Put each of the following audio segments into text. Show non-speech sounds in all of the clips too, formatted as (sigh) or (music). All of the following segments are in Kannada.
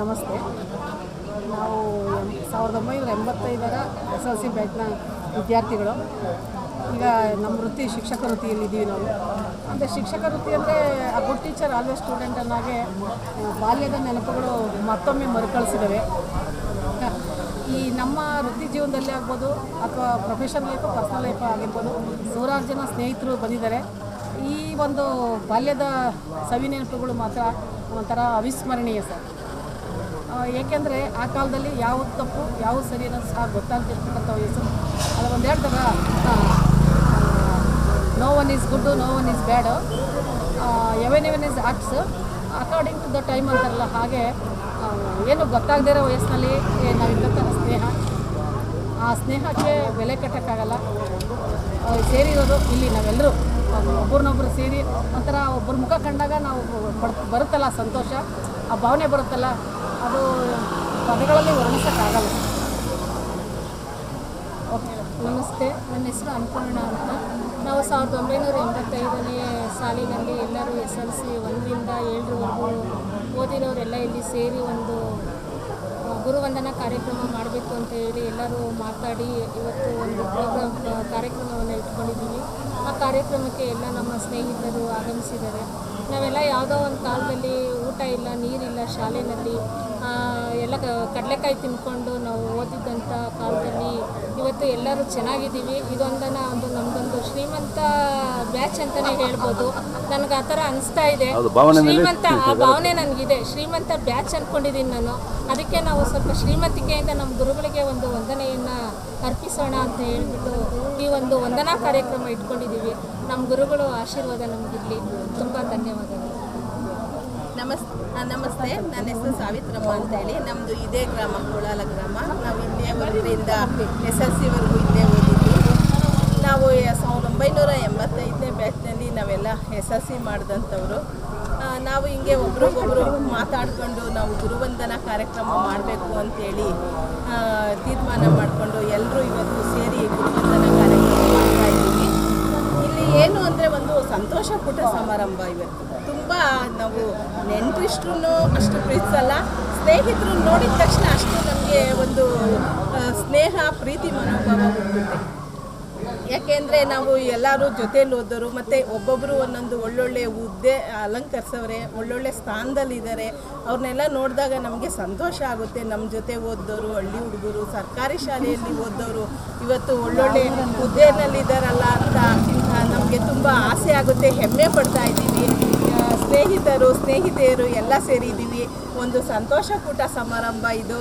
ನಮಸ್ತೆ. ನಾವು ಸಾವಿರದ ಒಂಬೈನೂರ ಎಂಬತ್ತೈದರ ಎಸ್ ಎಲ್ ಸಿ ಬ್ಯಾಚ್ನ ವಿದ್ಯಾರ್ಥಿಗಳು. ಈಗ ನಮ್ಮ ವೃತ್ತಿ ಶಿಕ್ಷಕ ವೃತ್ತಿಯಲ್ಲಿ ಇದ್ದೀವಿ ನಾವು. ಅಂದರೆ ಶಿಕ್ಷಕ ವೃತ್ತಿ ಅಂದರೆ ಆ ಗುಡ್ ಟೀಚರ್ ಆಲ್ವೇಸ್ ಸ್ಟೂಡೆಂಟ್ ಅನ್ನಾಗೆ ಬಾಲ್ಯದ ನೆನಪುಗಳು ಮತ್ತೊಮ್ಮೆ ಮರುಕಳಿಸಿದ್ದಾವೆ ಈ ನಮ್ಮ ವೃತ್ತಿ ಜೀವನದಲ್ಲಿ ಆಗ್ಬೋದು, ಅಥವಾ ಪ್ರೊಫೆಷನ್ ಲೈಫು ಪರ್ಸ್ನಲ್ ಲೈಫ್ ಆಗಿರ್ಬೋದು, ನೂರಾರು ಜನ ಸ್ನೇಹಿತರು ಬಂದಿದ್ದಾರೆ. ಈ ಒಂದು ಬಾಲ್ಯದ ಸವಿ ನೆನಪುಗಳು ಮಾತ್ರ ಒಂಥರ ಅವಿಸ್ಮರಣೀಯ ಸರ್. ಏಕೆಂದರೆ ಆ ಕಾಲದಲ್ಲಿ ಯಾವ ತಪ್ಪು, ಯಾವ ಸರಿ ಅನ್ನೋದು ಸಹ ಗೊತ್ತಾಗ್ತಿರ್ತಕ್ಕಂಥ ವಯಸ್ಸು. ಅದು ಒಂದು ಹೇಳ್ತಾರೆ? No one is good no one is bad even even is acts according to the time ಅಂತಾರಲ್ಲ, ಹಾಗೆ ಏನು ಗೊತ್ತಾಗದೇ ಇರೋ ವಯಸ್ಸಿನಲ್ಲಿ ನಾವಿರ್ತಕ್ಕಂಥ ಸ್ನೇಹ. ಆ ಸ್ನೇಹಕ್ಕೆ ಬೆಲೆ ಕಟ್ಟೋಕ್ಕಾಗಲ್ಲ. ಸೇರಿರೋದು ಇಲ್ಲಿ ನಾವೆಲ್ಲರೂ ಒಬ್ಬರನ್ನೊಬ್ಬರು ಸೇರಿ, ಒಂಥರ ಒಬ್ಬರ ಮುಖ ಕಂಡಾಗ ನಾವು ಬರುತ್ತಲ್ಲ ಸಂತೋಷ. ಆ ಭಾವನೆ ಬರುತ್ತಲ್ಲ. ಅದು ಪದಗಳಲ್ಲಿ ವರ್ಣಿಸೋಕ್ಕಾಗಲ್ಲ. ಓಕೆ, ನಮಸ್ತೆ. ನನ್ನ ಹೆಸರು ಅನ್ನಪೂರ್ಣ ಅಂತ. ನಾವು ಸಾವಿರದ ಒಂಬೈನೂರ ಎಂಬತ್ತೈದನೇ ಸಾಲಿನಲ್ಲಿ ಎಲ್ಲರೂ ಎಸ್ ಎಲ್ ಸಿ ಒಂದರಿಂದ ಏಳರವರೆಗೂ ಓದಿರೋರೆಲ್ಲ ಇಲ್ಲಿ ಸೇರಿ ಒಂದು ಗುರುವಂದನಾ ಕಾರ್ಯಕ್ರಮ ಮಾಡಬೇಕು ಅಂತ ಹೇಳಿ ಎಲ್ಲರೂ ಮಾತಾಡಿ ಇವತ್ತು ಒಂದು ಪ್ರೋಗ್ರಾಮ್ ಕಾರ್ಯಕ್ರಮವನ್ನು ಇಟ್ಕೊಂಡಿದ್ದೀವಿ. ಆ ಕಾರ್ಯಕ್ರಮಕ್ಕೆ ಎಲ್ಲ ನಮ್ಮ ಸ್ನೇಹಿತರು ಆಗಮಿಸಿದ್ದಾರೆ. ನಾವೆಲ್ಲ ಯಾವುದೋ ಒಂದು ಕಾಲದಲ್ಲಿ ಊಟ ಇಲ್ಲ ನೀರಿಲ್ಲ ಶಾಲೆಯಲ್ಲಿ ಎಲ್ಲ ಕ- ಕಡಲೆಕಾಯಿ ತಿನ್ಕೊಂಡು ನಾವು ಓದಿದ್ದಂಥ ಕಾಲದಲ್ಲಿ ಇವತ್ತು ಎಲ್ಲರೂ ಚೆನ್ನಾಗಿದ್ದೀವಿ. ಇದೊಂದನ ಒಂದು ನಮ್ಮದೊಂದು ಶ್ರೀಮಂತ ಬ್ಯಾಚ್ ಅಂತಲೇ ಹೇಳ್ಬೋದು. ನನಗೆ ಆ ಥರ ಅನಿಸ್ತಾ ಇದೆ. ಶ್ರೀಮಂತ ಆ ಭಾವನೆ ನನಗಿದೆ. ಶ್ರೀಮಂತ ಬ್ಯಾಚ್ ಅಂದ್ಕೊಂಡಿದ್ದೀನಿ ನಾನು. ಅದಕ್ಕೆ ನಾವು ಸ್ವಲ್ಪ ಶ್ರೀಮಂತಿಕೆಯಿಂದ ನಮ್ಮ ಗುರುಗಳಿಗೆ ಒಂದು ವಂದನೆಯನ್ನು ಅರ್ಪಿಸೋಣ ಅಂತ ಹೇಳಿಬಿಟ್ಟು ಈ ಒಂದು ವಂದನಾ ಕಾರ್ಯಕ್ರಮ ಇಟ್ಕೊಂಡಿದ್ದೀವಿ. ನಮ್ಮ ಗುರುಗಳು ಆಶೀರ್ವಾದ ನಮಗಿರಲಿ. ತುಂಬ ಧನ್ಯವಾದಗಳು. ನಮಸ್ ನಮಸ್ತೆ. ನನ್ನ ಹೆಸರು ಸಾವಿತ್ರಮ್ಮ ಅಂತ ಹೇಳಿ. ನಮ್ಮದು ಇದೇ ಗ್ರಾಮ ಕೋಳಾಲ ಗ್ರಾಮ. ನಾವು ಇಲ್ಲೇ ಒಂದರಿಂದ ಎಸ್ ಎಲ್ ಸಿವರೆಗೂ ಇಲ್ಲೇ ಓದಿದ್ದು. ನಾವು ಸಾವಿರದ ಒಂಬೈನೂರ ಎಂಬತ್ತೈದನೇ ಬ್ಯಾಚ್ನಲ್ಲಿ ನಾವೆಲ್ಲ ಎಸ್ ಎಲ್ ಸಿ ಮಾಡಿದಂಥವ್ರು. ನಾವು ಹಿಂಗೆ ಒಬ್ರಿಗೊಬ್ರು ಮಾತಾಡಿಕೊಂಡು ನಾವು ಗುರುವಂದನ ಕಾರ್ಯಕ್ರಮ ಮಾಡಬೇಕು ಅಂತೇಳಿ ತೀರ್ಮಾನ ಮಾಡಿಕೊಂಡು ಎಲ್ಲರೂ ಇವತ್ತು ಸೇರಿ ಗುರುವಂದನ ಕಾರ್ಯಕ್ರಮ ಮಾಡ್ತಾ ಇದ್ದೀವಿ. ಇಲ್ಲಿ ಏನು ಅಂದರೆ ಒಂದು ಸಂತೋಷ ಪುಟ ಸಮಾರಂಭ ಇವತ್ತು. ತುಂಬ ನಾವು ನೆಂಟರಿಷ್ಟ್ರು ಅಷ್ಟು ಪ್ರೀತಿಸಲ್ಲ ಸ್ನೇಹಿತರು ನೋಡಿದ ತಕ್ಷಣ ಅಷ್ಟು ನಮಗೆ ಒಂದು ಸ್ನೇಹ, ಪ್ರೀತಿ ಮನೋಭಾವ ಹುಟ್ಟುತ್ತೆ. ಯಾಕೆಂದರೆ ನಾವು ಎಲ್ಲರೂ ಜೊತೇಲಿ ಓದೋರು ಮತ್ತು ಒಬ್ಬೊಬ್ಬರು ಒಂದೊಂದು ಒಳ್ಳೊಳ್ಳೆ ಹುದ್ದೆ ಅಲಂಕರಿಸವ್ರೆ, ಒಳ್ಳೊಳ್ಳೆ ಸ್ಥಾನದಲ್ಲಿದ್ದಾರೆ ಅವ್ರನ್ನೆಲ್ಲ ನೋಡಿದಾಗ ನಮಗೆ ಸಂತೋಷ ಆಗುತ್ತೆ. ನಮ್ಮ ಜೊತೆ ಓದೋರು ಹಳ್ಳಿ ಹುಡುಗರು, ಸರ್ಕಾರಿ ಶಾಲೆಯಲ್ಲಿ ಓದೋರು ಇವತ್ತು ಒಳ್ಳೊಳ್ಳೆ ಹುದ್ದೆನಲ್ಲಿದ್ದಾರಲ್ಲ ಅಂತ ನಮಗೆ ತುಂಬ ಆಸೆ ಆಗುತ್ತೆ, ಹೆಮ್ಮೆ ಪಡ್ತಾ ಇದ್ದೀವಿ. ಸ್ನೇಹಿತರು ಸ್ನೇಹಿತೆಯರು ಎಲ್ಲ ಸೇರಿದ್ದೀವಿ ಒಂದು ಸಂತೋಷಕೂಟ ಸಮಾರಂಭ ಇದು.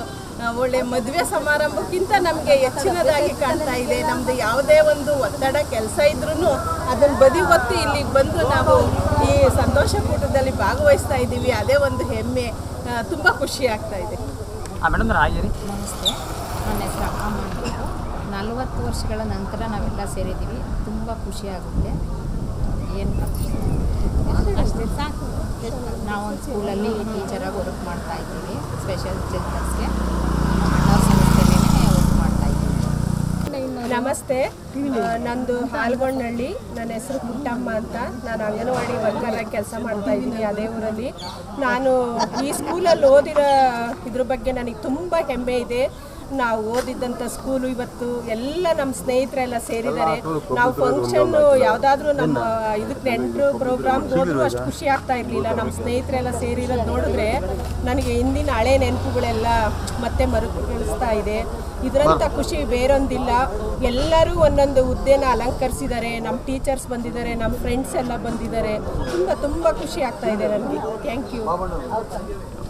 ಒಳ್ಳೆ ಮದುವೆ ಸಮಾರಂಭಕ್ಕಿಂತ ನಮಗೆ ಹೆಚ್ಚಿನದಾಗಿ ಕಾಣ್ತಾ ಇದೆ. ನಮ್ಮದು ಯಾವುದೇ ಒಂದು ಒತ್ತಡ ಕೆಲಸ ಇದ್ರೂ ಅದನ್ನು ಬದಿ ಒತ್ತಿ ಇಲ್ಲಿಗೆ ಬಂದು ನಾವು ಈ ಸಂತೋಷಕೂಟದಲ್ಲಿ ಭಾಗವಹಿಸ್ತಾ ಇದ್ದೀವಿ. ಅದೇ ಒಂದು ಹೆಮ್ಮೆ. ತುಂಬ ಖುಷಿ ಆಗ್ತಾ ಇದೆ. ಮೇಡಮ್ ರಾಯರಿ ನಮಸ್ತೆ. ನನ್ನ ಹೆಸರು ಅಮ್ಮ ನಲವತ್ತು ವರ್ಷಗಳ ನಂತರ ನಾವೆಲ್ಲ ಸೇರಿದ್ದೀವಿ. ತುಂಬ ಖುಷಿಯಾಗುತ್ತೆ ಏನು ನಾವೊಂದು ಸ್ಕೂಲಲ್ಲಿ ಟೀಚರಾಗಿ ವರ್ಕ್ ಮಾಡ್ತಾ ಇದ್ದೀವಿ ಸ್ಪೆಷಲ್ ಚಿಲ್ಡ್ರನ್ಸ್ಗೆ ವರ್ಕ್ ಮಾಡ್ತಾ ಇದ್ದೀವಿ. ನಮಸ್ತೆ. ನಂದು ಹಾಲ್ಗೊಂಡಹಳ್ಳಿ ನನ್ನ ಹೆಸರು ಪುಟ್ಟಮ್ಮ ಅಂತ. ನಾನು ಅಂಗನವಾಡಿ ವರ್ಕರಾಗಿ ಕೆಲಸ ಮಾಡ್ತಾ ಇದ್ದೀನಿ ಅದೇ ಊರಲ್ಲಿ. ನಾನು ಈ ಸ್ಕೂಲಲ್ಲಿ ಓದಿರೋ ಇದ್ರ ಬಗ್ಗೆ ನನಗೆ ತುಂಬ ಹೆಮ್ಮೆ ಇದೆ. ನಾವು ಓದಿದ್ದಂಥ ಸ್ಕೂಲು ಇವತ್ತು ಎಲ್ಲ ನಮ್ಮ ಸ್ನೇಹಿತರೆಲ್ಲ ಸೇರಿದ್ದಾರೆ. ನಾವು ಫಂಕ್ಷನ್ ಯಾವುದಾದ್ರೂ ನಮ್ಮ ಇದಕ್ಕೆ ನೆಂಟರು ಪ್ರೋಗ್ರಾಮ್ ಹೋದ್ರು ಅಷ್ಟು ಖುಷಿ ಆಗ್ತಾ ಇರಲಿಲ್ಲ. ನಮ್ಮ ಸ್ನೇಹಿತರೆಲ್ಲ ಸೇರಿರೋದು ನೋಡಿದ್ರೆ ನನಗೆ ಹಿಂದಿನ ಹಳೆ ನೆನಪುಗಳೆಲ್ಲ ಮತ್ತೆ ಮರುಕಳಿಸ್ತಾ ಇದೆ. ಇದರಂಥ ಖುಷಿ ಬೇರೊಂದಿಲ್ಲ. ಎಲ್ಲರೂ ಒಂದೊಂದು ಹುದ್ದೆನ ಅಲಂಕರಿಸಿದ್ದಾರೆ. ನಮ್ಮ ಟೀಚರ್ಸ್ ಬಂದಿದ್ದಾರೆ ನಮ್ಮ ಫ್ರೆಂಡ್ಸ್ ಎಲ್ಲ ಬಂದಿದ್ದಾರೆ. ತುಂಬ ತುಂಬ ಖುಷಿ ಆಗ್ತಾ ಇದೆ ನನಗೆ. ಥ್ಯಾಂಕ್ ಯು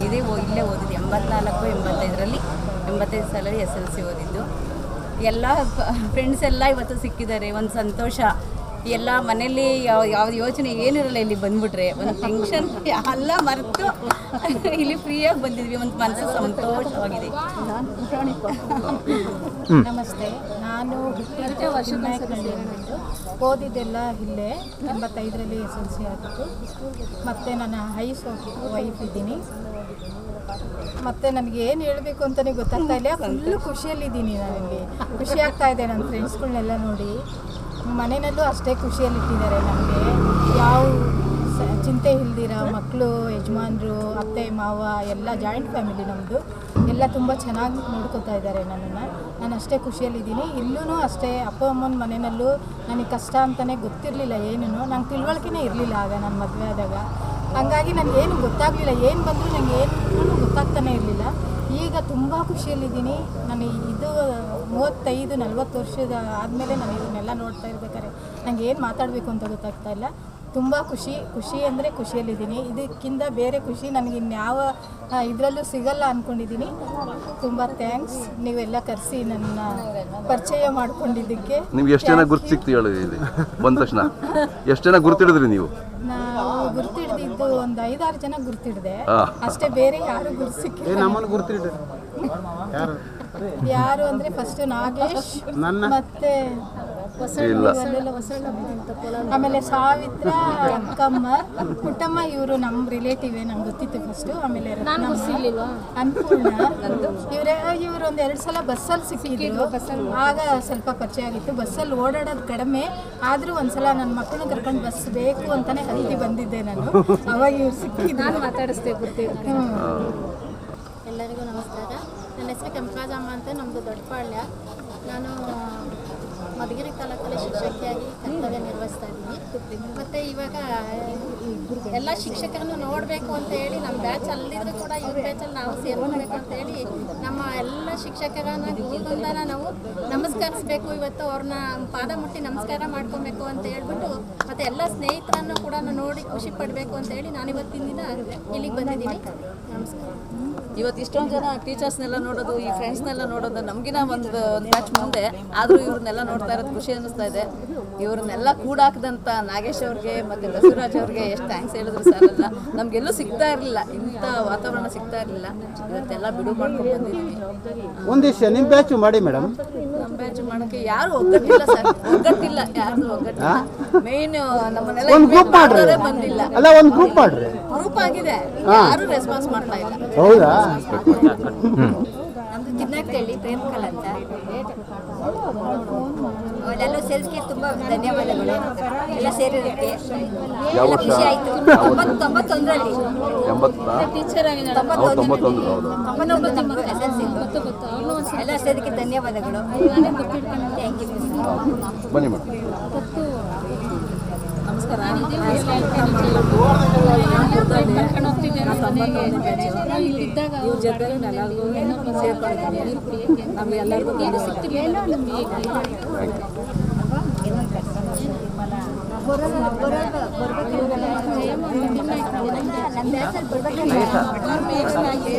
ಇದೇ ಇಲ್ಲೇ ಓದಿದ್ದು ಎಂಬತ್ನಾಲ್ಕು ಎಂಬತ್ತೈದರಲ್ಲಿ. ಎಂಬತ್ತೈದು ಸಲ ಎಸ್ ಎಲ್ ಸಿ ಓದಿದ್ದು. ಎಲ್ಲ ಫ್ರೆಂಡ್ಸ್ ಎಲ್ಲ ಇವತ್ತು ಸಿಕ್ಕಿದ್ದಾರೆ. ಒಂದು ಸಂತೋಷ. ಎಲ್ಲ ಮನೇಲಿ ಯಾವ ಯಾವ ಯೋಚನೆ ಏನಿರಲ್ಲ ಇಲ್ಲಿ ಬಂದ್ಬಿಟ್ರೆ. ಒಂದು ಟೆನ್ಷನ್ ಎಲ್ಲ ಮರೆತು (laughs) ಇಲ್ಲಿ ಫ್ರೀಯಾಗಿ ಬಂದಿದ್ವಿ. ಒಂದು ಮನಸ್ಸು ಸಂತೋಷವಾಗಿದೆ. ನಮಸ್ತೆ. ನಾನು ಹುಟ್ಟಿದ ವರ್ಷದಲ್ಲಿ ಓದಿದ್ದೆಲ್ಲ ಇಲ್ಲೇ. ಎಂಬತ್ತೈದರಲ್ಲಿ ಎಸ್ ಎಲ್ ಸಿ ಆಗಿತ್ತು ಮತ್ತು ನನ್ನ ಹೈಸ್ ವೈಫ್ ಇದ್ದೀನಿ. ಮತ್ತು ನನಗೆ ಏನು ಹೇಳಬೇಕು ಅಂತಲೇ ಗೊತ್ತಾಗ್ತಾ ಇಲ್ಲ. ಫುಲ್ಲು ಖುಷಿಯಲ್ಲಿದ್ದೀನಿ ನನಗೆ ಖುಷಿ ಆಗ್ತಾ ಇದೆ ನನ್ನ ಫ್ರೆಂಡ್ಸ್ಗಳನ್ನೆಲ್ಲ ನೋಡಿ. ಮನೆಯಲ್ಲೂ ಅಷ್ಟೇ ಖುಷಿಯಲ್ಲಿಟ್ಟಿದ್ದಾರೆ ನಮಗೆ ಯಾವ ಚಿಂತೆ ಇಲ್ದಿರ ಮಕ್ಕಳು ಯಜಮಾನ್ರು, ಅತ್ತೆ, ಮಾವ, ಎಲ್ಲ ಜಾಯಿಂಟ್ ಫ್ಯಾಮಿಲಿ ನಮ್ಮದು ಎಲ್ಲ ತುಂಬ ಚೆನ್ನಾಗಿ ನೋಡ್ಕೋತಾ ಇದ್ದಾರೆ ನನ್ನನ್ನು. ನಾನು ಅಷ್ಟೇ ಖುಷಿಯಲ್ಲಿದ್ದೀನಿ. ಇಲ್ಲೂ ಅಷ್ಟೇ ಅಪ್ಪ, ಅಮ್ಮನ ಮನೆಯಲ್ಲೂ ನನಗೆ ಕಷ್ಟ ಅಂತಲೇ ಗೊತ್ತಿರಲಿಲ್ಲ ಏನೂ ನಂಗೆ ತಿಳುವಳಿಕೆನೇ ಇರಲಿಲ್ಲ ಆಗ ನಾನು ಮದುವೆ ಆದಾಗ. ಹಾಗಾಗಿ ನನಗೇನು ಗೊತ್ತಾಗಲಿಲ್ಲ ಏನು ಬಂದರೂ ನನಗೆ ಏನು ಗೊತ್ತಾಗ್ತಾನೆ ಇರಲಿಲ್ಲ. ಈಗ ತುಂಬ ಖುಷಿಯಲ್ಲಿದ್ದೀನಿ. ನಾನು ಇದು ಮೂವತ್ತೈದು ನಲ್ವತ್ತು ವರ್ಷದ ಆದಮೇಲೆ ನಾನು ಇದನ್ನೆಲ್ಲ ನೋಡ್ತಾ ಇರ್ಬೇಕಾದ್ರೆ ನನಗೆ ಏನು ಮಾತಾಡಬೇಕು ಅಂತ ಗೊತ್ತಾಗ್ತಾ ಇಲ್ಲ. ತುಂಬ ಖುಷಿ ಖುಷಿ ಅಂದರೆ ಖುಷಿಯಲ್ಲಿದ್ದೀನಿ. ಇದಕ್ಕಿಂತ ಬೇರೆ ಖುಷಿ ನನಗೆ ಇನ್ಯಾವ ಇದರಲ್ಲೂ ಸಿಗಲ್ಲ ಅಂದ್ಕೊಂಡಿದ್ದೀನಿ ತುಂಬ ಥ್ಯಾಂಕ್ಸ್ ನೀವೆಲ್ಲ ಕರೆಸಿ ನನ್ನ ಪರಿಚಯ ಮಾಡ್ಕೊಂಡಿದ್ದಕ್ಕೆ. ನಿಮ್ಗೆ ಎಷ್ಟು ಜನ ಗುರ್ತು ಇಲ್ಲಿ. ಬಂದ ತಕ್ಷಣ. ಎಷ್ಟು ಜನ ಗುರ್ತಿಡಿದ್ರಿ ನೀವು? ನಾವು ಒಂದು ಐದಾರು ಜನ ಗುರ್ತಿಡ್ದೆ. ಅಷ್ಟೇ ಬೇರೆ ಯಾರು ಗುರ್ತು ಸಿಕ್ಕಿಲ್ಲ. ನಮ್ಮನ್ನು ಗುರ್ತಿಡ್ರಿ ಯಾರು ಯಾರು ಅಂದ್ರೆ ಫಸ್ಟ್ ನಾಗೇಶ್ ನನ್ನ? ಮತ್ತೆ ಇಲ್ಲ. ಆಮೇಲೆ ಸಾವಿತ್ರ ಅಕ್ಕಮ್ಮ. ಪುಟ್ಟಮ್ಮ ಇವರು ನಮ್ಮ ರಿಲೇಟಿವ್ ನಂಗೆ ಗೊತ್ತಿತ್ತು ಫಸ್ಟು ಆಮೇಲೆ ಅನ್ನಪೂರ್ಣ. ಇವರೇ ಇವರು ಒಂದು ಎರಡು ಸಲ ಬಸ್ಸಲ್ಲಿ ಸಿಕ್ಕಿದ್ರು. ಆಗ ಸ್ವಲ್ಪ ಪರಿಚಯ ಆಗಿತ್ತು. ಬಸ್ಸಲ್ಲಿ ಓಡಾಡೋದು ಕಡಿಮೆ. ಆದರೂ ಒಂದ್ಸಲ ನನ್ನ ಮಕ್ಕಳನ್ನ ಕರ್ಕೊಂಡು ಬಸ್ ಬೇಕು ಅಂತಾನೆ ಹತ್ತಿ ಬಂದಿದ್ದೆ ನಾನು. ಅವಾಗ ಇವ್ರು ಸಿಕ್ಕಿ ನಾನು ಮಾತಾಡಿಸ್ತೇವೆ ಬರ್ತೇವೆ ಹ್ಮ್. ಎಲ್ಲರಿಗೂ ನಮಸ್ಕಾರ. ನನ್ನ ಹೆಸರು ಕೆಂಪರಾಜಮ್ಮ ಅಂತ ನಮ್ಮದು ದೊಡ್ಡಪಾಳ್ಯ. ನಾನು ಮಧುಗಿರಿ ತಾಲೂಕಲ್ಲಿ ಶಿಕ್ಷಕಿಯಾಗಿ ಕರ್ತವ್ಯ ನಿರ್ವಹಿಸ್ತಾ ಇದ್ದೀನಿ. ಮತ್ತೆ ಇವಾಗ, ಎಲ್ಲ ಶಿಕ್ಷಕರನ್ನು ನೋಡಬೇಕು ಅಂತ ಹೇಳಿ ನಮ್ಮ ಬ್ಯಾಚ್ ಅಲ್ಲಿದ್ರು ಕೂಡ ಇವ್ರ ಬ್ಯಾಚಲ್ಲಿ ನಾವು ಸೇರ್ಕೊಳ್ಬೇಕು ಅಂತ ಹೇಳಿ ನಮ್ಮ ಎಲ್ಲ ಶಿಕ್ಷಕರನ್ನ ಗುರುಗಳಿಂದ ನಾವು ನಮಸ್ಕರಿಸ್ಬೇಕು. ಇವತ್ತು ಅವ್ರನ್ನ ಪಾದ ಮುಟ್ಟಿ ನಮಸ್ಕಾರ ಮಾಡ್ಕೊಬೇಕು ಅಂತ ಹೇಳ್ಬಿಟ್ಟು ಮತ್ತೆ ಎಲ್ಲ ಸ್ನೇಹಿತರನ್ನು ಕೂಡ ನೋಡಿ ಖುಷಿ ಪಡಬೇಕು ಅಂತ ಹೇಳಿ ನಾನು ಇವತ್ತಿನ ದಿನ ಇಲ್ಲಿಗೆ ಬಂದಿದ್ದೀನಿ. ಇವತ್ತು ಇಷ್ಟೊಂದು ಜನ ಟೀಚರ್ಸ್ನೆಲ್ಲ ನೋಡೋದು ಈ ಫ್ರೆಂಡ್ಸ್ನೆಲ್ಲ ನೋಡೋದು ನಮಗಿನ ಒಂದು ಒಂದು ಬ್ಯಾಚ್ ಮುಂದೆ. ಆದರೂ ಇವ್ರನ್ನೆಲ್ಲ ನೋಡ್ತಾ ಇರೋದು ಖುಷಿ ಅನ್ನಿಸ್ತಾ ಇದೆ. ಇವ್ರನ್ನೆಲ್ಲ ಕೂಡಾಕದಂಥ ನಾಗೇಶ್ ಅವ್ರಿಗೆ ಮತ್ತು ಬಸವರಾಜ್ ಅವ್ರಿಗೆ ಎಷ್ಟು ಥ್ಯಾಂಕ್ಸ್ ಹೇಳಿದ್ರು ಸಾಲಲ್ಲ ನಮಗೆಲ್ಲೂ ಸಿಗ್ತಾ ಇರಲಿಲ್ಲ. ಇಂಥ ವಾತಾವರಣ ಸಿಗ್ತಾ ಇರಲಿಲ್ಲ. ಇವತ್ತೆಲ್ಲ ಬಿಡು ಮಾಡ್ಕೊಂಡು ಬಂದಿದ್ದೀವಿ ಒಂದಿಷ್ಟು ನಿಮ್ಮ ಬ್ಯಾಚು ಮಾಡಿ ಮೇಡಮ್ ನಮ್ಮ ಬ್ಯಾಚ್ ಮಾಡೋಕ್ಕೆ ಯಾರು ಒಗ್ಗಟ್ಟಿಲ್ಲ ಸರ್ ಒಗ್ಗಟ್ಟಿಲ್ಲ ಯಾರು ಒಗ್ಗಟ್ಟಿಲ್ಲ. ಮೇನ್ ನಮ್ಮನ್ನೆಲ್ಲ ಬಂದಿಲ್ಲ. ಅಲ್ಲ ಒಂದು ಗ್ರೂಪ್ ಮಾಡ್ರಿ. ಗ್ರೂಪ್ ಆಗಿದೆ ಯಾರು ರೆಸ್ಪಾನ್ಸ್ ಮಾಡ್ತಾ ಇಲ್ಲ. ಹೌದಾ? ಹೇಳಿ ತಿನ್ನಕ್ಕಳ್ಳಿ ಪ್ರೇಮಕಲ್ ಅಂತ ಎಲ್ಲ ಸೇರಿಸ್ಗೆ ತುಂಬಾ ಧನ್ಯವಾದಗಳು. ಎಲ್ಲ ಸೇರಿದಕ್ಕೆ ಯಾವ ಎಲ್ಲ? ಖುಷಿ ಆಯಿತು. ತೊಂಬತ್ತು ತೊಂಬತ್ತೊಂದರಲ್ಲಿ. ಟೀಚರ್ ಆಗಿ ತೊಂಬತ್ತೊಂದು ಎಸ್ ಎಲ್ ಸಿ ಎಲ್ಲ ಸೇರಿಕೆ ಧನ್ಯವಾದಗಳು. ಥ್ಯಾಂಕ್ ಯು ಬನ್ನಿ ಮೇಡಮ್ ನಮಸ್ಕಾರ ಕರ್ಕೊಂಡು ಹೋಗ್ತಿದ್ದೆ ನಾವು ಇಲ್ಲಿದ್ದಾಗ ಇವ್ರ ಜೊತೆ ಎಲ್ಲರಿಗೂ ಸೇರ್ಕೊಂಡಿದ್ದೀನಿ ನಮಗೆಲ್ಲರಿಗೂ ಏನು